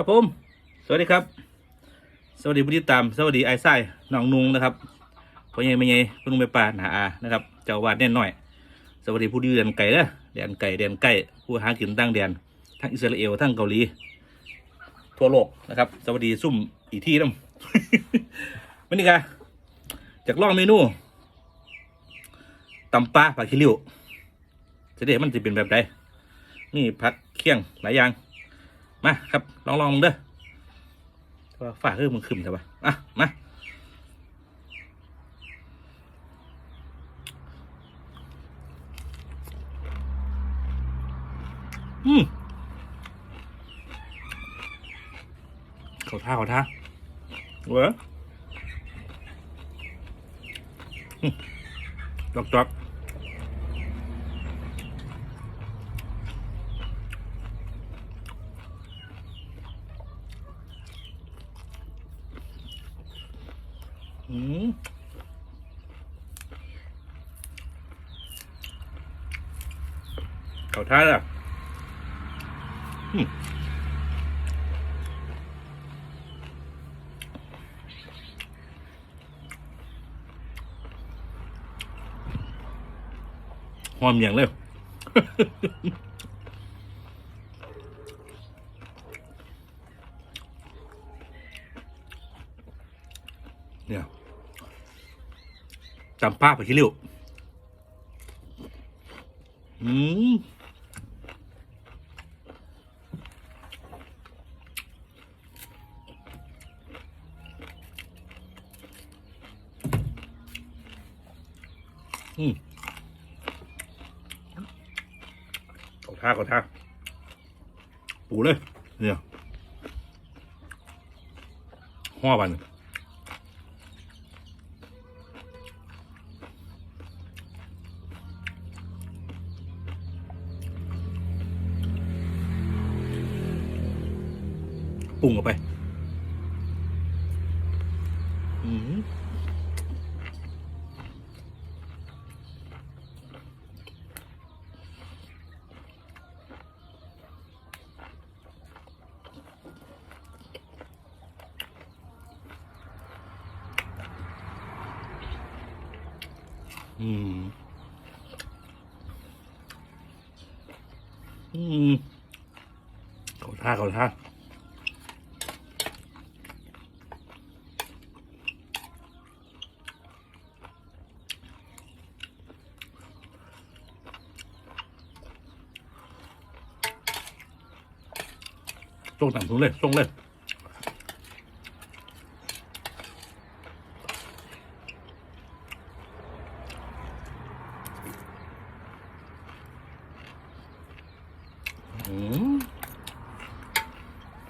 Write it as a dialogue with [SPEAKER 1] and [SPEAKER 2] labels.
[SPEAKER 1] ครับผม สวัสดีครับ สวัสดีผู้ติดตาม สวัสดีไอ้ไส้น้องนุงนะครับพ่อใหญ่แม่ใหญ่พ่อนุงแม่ป่าหนาอานะครับ เจ้าวาดแน่นหน่อย สวัสดีผู้ที่เรียนไก่เด้อเรียนไก่เรียนไก่ผู้หากินตั้งแดนทั้งอิสราเอลทั้งเกาหลี ทั่วโลกนะครับ สวัสดีซุ่มอีกที่น้ำวันนี้กะจากล่องเมนูตำปลาผักขี้ริ้วจะได้มันจะเป็นแบบใดนี่ผักเคี่ยงหลายอย่าง มาครับ ลองลองเด้อแต่ว่าฝ้าเออมันขึ้นใช่ปะอะ มา อืมเขาท่าเขาท่าเว้อจอกจอก อืมเขาท่าอะหอมอย่างเลยเนี่ย จำป้าไปคิริวอืมอืมเขาท่าเขาท่าปูเลย เนี่ยห่อบัน ปรุงออกไปอืม อืมอืมเขาท่าเขาท่า ส่งต่างถุงเลยส่งเลยอืม